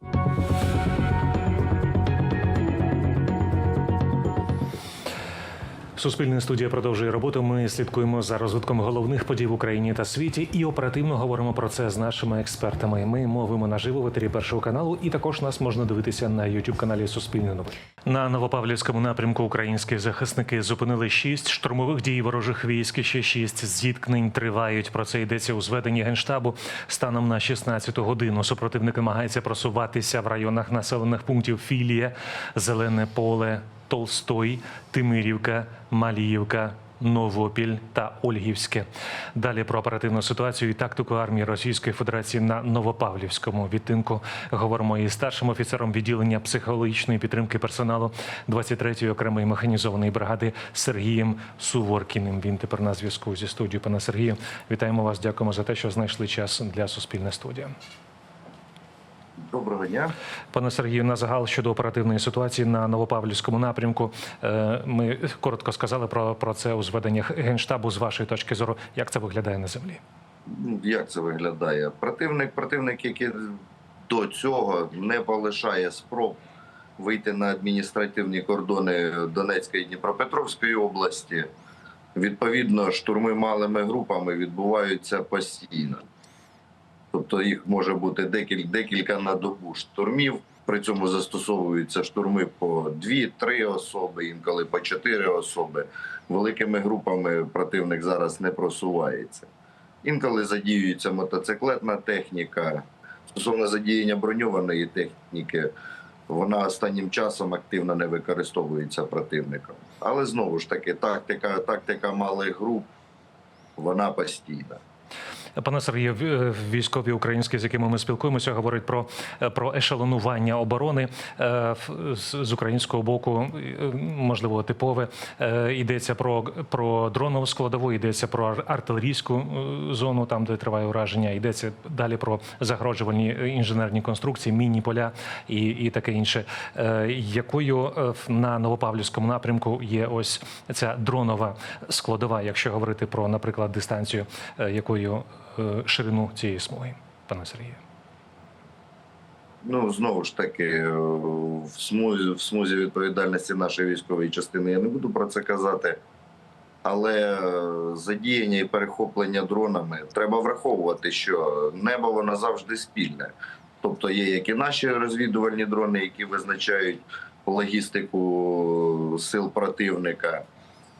You. Суспільна студія продовжує роботу. Ми слідкуємо за розвитком головних подій в Україні та світі і оперативно говоримо про це з нашими експертами. Ми мовимо наживо в етері першого каналу, і також нас можна дивитися на youtube каналі Суспільне новини. На Новопавлівському напрямку українські захисники зупинили шість штурмових дій ворожих військ. Ще шість зіткнень тривають. Про це йдеться у зведенні генштабу. Станом на 16 годину супротивник намагається просуватися в районах населених пунктів Філія, Зелене поле. Толстой, Тимирівка, Маліївка, Новопіль та Ольгівське. Далі про оперативну ситуацію і тактику армії Російської Федерації на Новопавлівському відтинку говоримо із старшим офіцером відділення психологічної підтримки персоналу 23-ї окремої механізованої бригади Сергієм Суворкіним. Він тепер на зв'язку зі студією. Пане Сергію, вітаємо вас. Дякуємо за те, що знайшли час для Суспільне студія. Доброго дня. Пане Сергію, на загал щодо оперативної ситуації на Новопавлівському напрямку. Е, Ми коротко сказали про, про це у зведеннях генштабу. З вашої точки зору, як це виглядає на землі? Ну, Як це виглядає? Противник, противник, який до цього не полишає спроб вийти на адміністративні кордони Донецької і Дніпропетровської області. Відповідно, штурми малими групами відбуваються постійно. Тобто їх може бути декілька, декілька на добу штурмів. При цьому застосовуються штурми по 2-3 особи, інколи по 4 особи. Великими групами противник зараз не просувається. Інколи задіюється мотоциклетна техніка. Стосовно задіяння броньованої техніки, вона останнім часом активно не використовується противником. Але знову ж таки, тактика, тактика малих груп, вона постійна. Пане Сергію, е, військові українські, з якими ми спілкуємося, говорять про, е, про ешелонування оборони Е, з, українського боку. Можливо, типове йдеться про, про дронову складову, йдеться про ар- артилерійську зону, там де триває ураження. Йдеться далі про загрожувальні інженерні конструкції, мінні поля і, і таке інше. Якою на Новопавлівському напрямку є ось ця дронова складова, якщо говорити про, наприклад, дистанцію, якою ширину цієї смуги, пане Сергію? Ну знову ж таки, е, в смузі, в смузі відповідальності нашої військової частини я не буду про це казати. Але е, задіяння і перехоплення дронами треба враховувати, що небо воно завжди спільне. Тобто є як і наші розвідувальні дрони, які визначають логістику сил противника,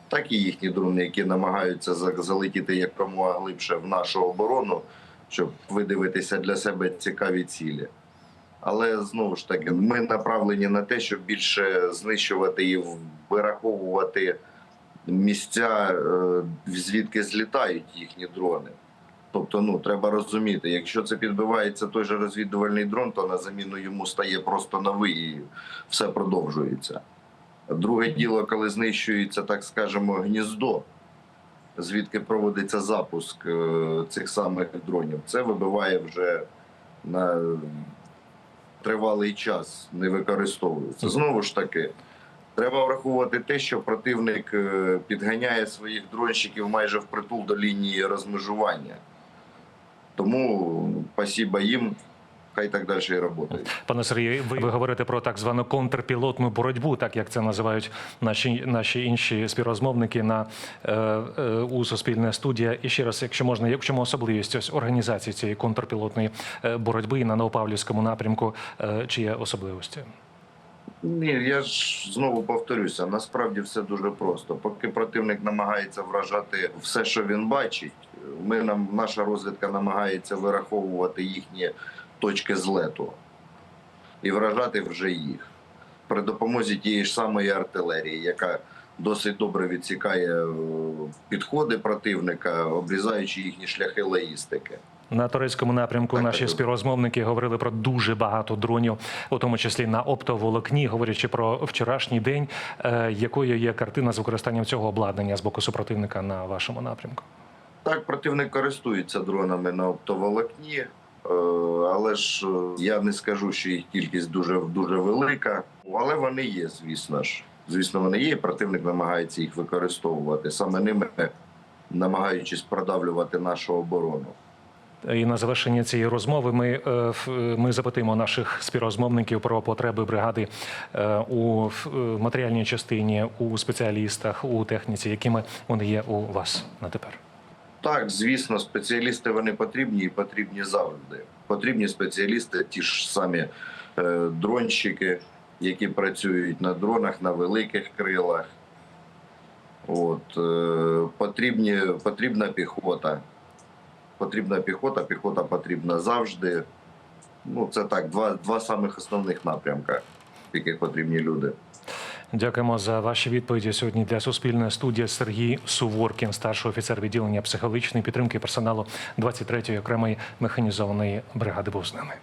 так і їхні дрони, які намагаються за- залетіти якомога глибше в нашу оборону, щоб видивитися для себе цікаві цілі. Але знову ж таки, ми направлені на те, щоб більше знищувати і вираховувати місця, е, звідки злітають їхні дрони. Тобто, ну треба розуміти, якщо це підбивається той же розвідувальний дрон, то на заміну йому стає просто новий і все продовжується. Друге діло, коли знищується, так скажемо, гніздо, звідки проводиться запуск е, цих самих дронів, це вибиває вже на тривалий час не використовується. Знову ж таки, треба враховувати те, що противник е, підганяє своїх дронщиків майже впритул до лінії розмежування. Тому спасіба їм, хай так далі і працюють. Пане Сергію, ви, ви говорите про так звану контрпілотну боротьбу, так як це називають наші наші інші співрозмовники на е, е, у Суспільне студія. І ще раз, якщо можна, як в чому особливість ось організації цієї контрпілотної е, боротьби на Новопавлівському напрямку, е, чи є особливості? Ні, я ж знову повторюся. Насправді все дуже просто. Поки противник намагається вражати все, що він бачить, ми нам наша розвідка намагається вираховувати їхні точки злету і вражати вже їх при допомозі тієї ж самої артилерії, яка досить добре відсікає е, підходи противника, обрізаючи їхні шляхи логістики. На турецькому напрямку Так, наші так. співрозмовники говорили про дуже багато дронів, у тому числі на оптоволокні, говорячи про вчорашній день. Е, Якою є картина з використанням цього обладнання з боку супротивника на вашому напрямку? Так, противник користується дронами на оптоволокні, але ж е, я не скажу, що їх кількість дуже дуже велика, але вони є, звісно ж. Звісно, вони є. Противник намагається їх використовувати саме ними, намагаючись продавлювати нашу оборону. І на завершення цієї розмови ми, е, ми запитаємо наших співрозмовників про потреби бригади е, у е, матеріальній частині, у спеціалістах, у техніці, якими вони є у вас на тепер. Так, звісно, спеціалісти вони потрібні і потрібні завжди. Потрібні спеціалісти, ті ж самі е, дронщики, які працюють на дронах, на великих крилах. От, е, потрібні, потрібна піхота. Потрібна піхота, піхота потрібна завжди. Ну, це так, два, два самих основних напрямка, в яких потрібні люди. Дякуємо за ваші відповіді сьогодні для Суспільної студії Сергій Суворкін, старший офіцер відділення психологічної підтримки персоналу 23-ї окремої механізованої бригади, був з нами.